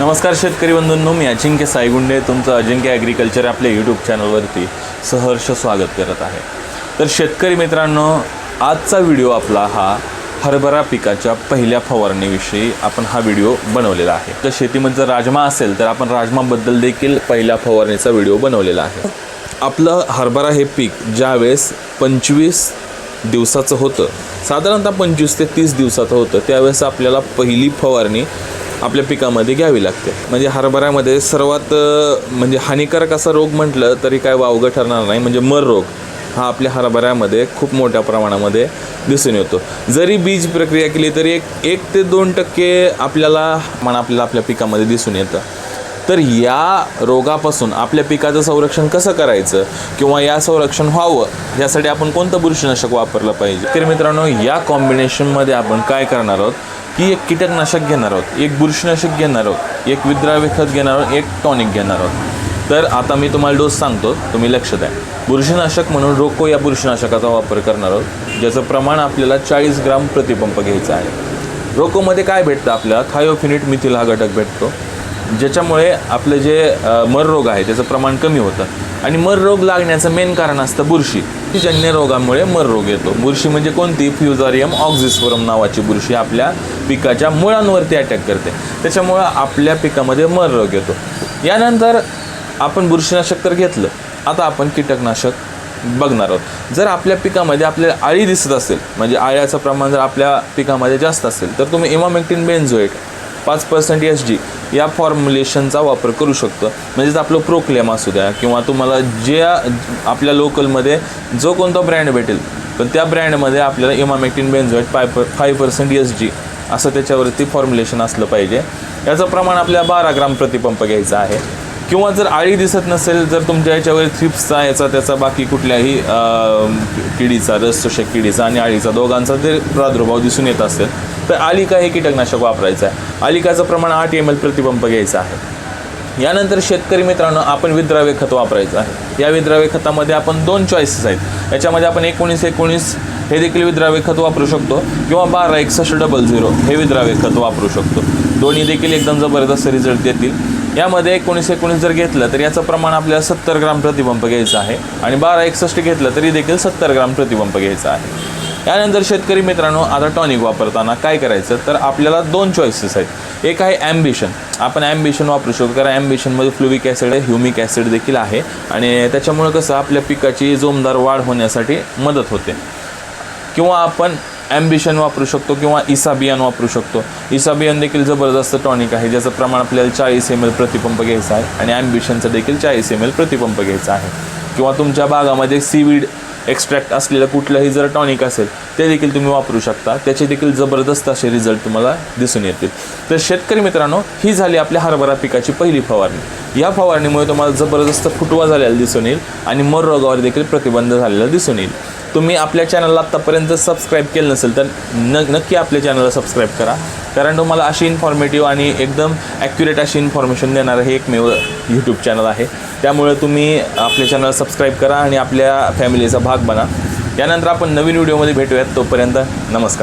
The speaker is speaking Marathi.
नमस्कार शेतकरी बंधूंनो मी अजिंक्य साईगुंडे तुमचं अजिंक्य ॲग्रिकल्चर आपल्या यूट्यूब चॅनलवरती सहर्ष स्वागत करत आहे. तर शेतकरी मित्रांनो आजचा व्हिडिओ आपला हा हरभरा पिकाच्या पहिल्या फवारणीविषयी आपण हा व्हिडिओ बनवलेला आहे. तर शेतीमध्ये जर राजमा असेल तर आपण राजमाबद्दल देखील पहिल्या फवारणीचा व्हिडिओ बनवलेला आहे. आपलं हरभरा हे पीक ज्यावेळेस पंचवीस दिवसाचं होतं साधारणतः पंचवीस ते तीस दिवसाचं होतं त्यावेळेस आपल्याला पहिली फवारणी आपल्या पिकामध्ये घ्यावी लागते. म्हणजे हरभऱ्यामध्ये सर्वात म्हणजे हानिकारक असा रोग म्हटलं तरी काय वावगं ठरणार नाही. म्हणजे मर रोग हा आपल्या हरभऱ्यामध्ये खूप मोठ्या प्रमाणामध्ये दिसून येतो. जरी बीज प्रक्रिया केली तरी एक एक ते दोन टक्के आपल्याला म्हणा आपल्याला आपल्या पिकामध्ये दिसून येतं. तर या रोगापासून आपल्या पिकाचं संरक्षण कसं करायचं किंवा या संरक्षण व्हावं यासाठी आपण कोणतं बुरशीनाशक वापरलं पाहिजे? तर मित्रांनो या कॉम्बिनेशनमध्ये आपण काय करणार आहोत? की एक कीटकनाशक घेणार आहोत एक बुरशीनाशक घेणार आहोत एक विद्राव्य खत घेणार आहोत एक टॉनिक घेणार आहोत. तर आता मी तुम्हाला डोस सांगतो तुम्ही लक्ष द्या. बुरशीनाशक म्हणून रोको या बुरशीनाशकाचा वापर करणार आहोत ज्याचं प्रमाण आपल्याला चाळीस ग्राम प्रतिपंप घ्यायचं आहे. रोकोमध्ये काय भेटतं आपल्याला? थायोफिनिट मिथिल हा घटक भेटतो. ज्याच्यामुळे आपलं जे मर रोग आहे त्याचं प्रमाण कमी होतं. आणि मर रोग लागण्याचं मेन कारण असतं बुरशी. जन्य रोगामुळे मर रोग येतो. बुरशी म्हणजे कोणती? फ्युजारियम ऑक्झिस्फोरम नावाची बुरशी आपल्या पिकाच्या मुळांवरती अटॅक करते. त्याच्यामुळं आपल्या पिकामध्ये मर रोग येतो. यानंतर आपण बुरशीनाशक तर घेतलं. आता आपण कीटकनाशक बघणार आहोत. जर आपल्या पिकामध्ये आपल्याला आळी दिसत असेल म्हणजे आळ्याचं प्रमाण जर आपल्या पिकामध्ये जास्त असेल तर तुम्ही इमामेक्टिन बेन्झोएट पाच पर्सेंट एस जी या फॉर्म्युलेशनचा वापर करू शकतो. म्हणजेच आपलं प्रोक्लेम असू द्या किंवा तुम्हाला जे आपल्या लोकलमध्ये जो कोणता ब्रँड भेटेल पण त्या ब्रँडमध्ये आपल्याला emamectin benzoate five per five percent S G असं त्याच्यावरती फॉर्म्युलेशन असलं पाहिजे. याचं प्रमाण आपल्याला बारा ग्राम प्रतिपंप घ्यायचं आहे. किंवा जर आळी दिसत नसेल जर तुमच्या याच्यावर थ्रिप्सचा याचा त्याचा बाकी कुठल्याही किडीचा किडीचा रसचषक किडीचा आणि आळीचा दोघांचा जर प्रादुर्भाव दिसून येत असेल तर आलिका हे कीटकनाशक वापरायचं आहे. आलिकाचं प्रमाण आठ एम एल प्रतिपंप घ्यायचा आहे. यानंतर शेतकरी मित्रांनो आपण विद्राव्य खत वापरायचं आहे. या विद्राव्य खतामध्ये आपण दोन चॉईसेस आहेत. याच्यामध्ये आपण एकोणीस एकोणीस हे देखील विद्राव्य खत वापरू शकतो किंवा बारा एकसष्ट डबल झिरो हे विद्राव्य खत वापरू शकतो. दोन्ही देखील एकदम जबरदस्त रिझल्ट देतील. यामध्ये एकोणीस एकोणीस जर घेतलं तर याचं प्रमाण आपल्याला सत्तर ग्राम प्रतिबंप घ्यायचं आहे. आणि बारा एकसष्ट घेतलं तरी देखील सत्तर ग्राम प्रतिबंप घ्यायचं आहे. यानंतर शेतकरी मित्रांनो आता टॉनिक वापरताना काय करायचं? तर आपल्याला दोन चॉईसेस आहेत. एक आहे ॲम्बिशन आपण ॲम्बिशन वापरू शकतो कारण ॲम्बिशनमध्ये फ्लुविक ॲसिड आहे ह्युमिक ॲसिड देखील आहे. आणि त्याच्यामुळं कसं आपल्या पिकाची जोमदार वाढ होण्यासाठी मदत होते. किंवा आपण ॲम्बिशन वापरू शकतो किंवा इसाबियन वापरू शकतो. इसाबियन देखील जबरदस्त टॉनिक आहे ज्याचं प्रमाण आपल्याला चाळीस एम एल प्रतिपंप घ्यायचा आहे आणि ॲम्बिशनचं देखील चाळीस एम एल प्रतिपंप घ्यायचा आहे. किंवा तुमच्या भागामध्ये सीवीड एक्स्ट्रॅक्ट असलेलं कुठलंही जर टॉनिक असेल ते देखील तुम्ही वापरू शकता. त्याचे देखील जबरदस्त असे रिझल्ट तुम्हाला दिसून येतील. तर शेतकरी मित्रांनो ही झाली आपल्या हरभरा पिकाची पहिली फवारणी. या फवारणीमुळे तुम्हाला जबरदस्त फुटवा झालेला दिसून येईल आणि मर रोगावर देखील प्रतिबंध झालेला दिसून येईल. तुम्ही आपल्या चॅनलला आत्तापर्यंत सबस्क्राईब केलं नसेल तर न नक्की आपल्या चॅनलला सबस्क्राईब करा. कारण तुम्हाला अशी इन्फॉर्मेटिव्ह आणि एकदम ॲक्युरेट अशी इन्फॉर्मेशन देणारं हे एकमेव यूट्यूब चॅनल आहे. त्यामुळे तुम्ही आपल्या चॅनलला सबस्क्राईब करा आणि आपल्या फॅमिलीचा भाग बना. यानंतर आपण नवीन व्हिडिओमध्ये भेटूयात. तोपर्यंत नमस्कार.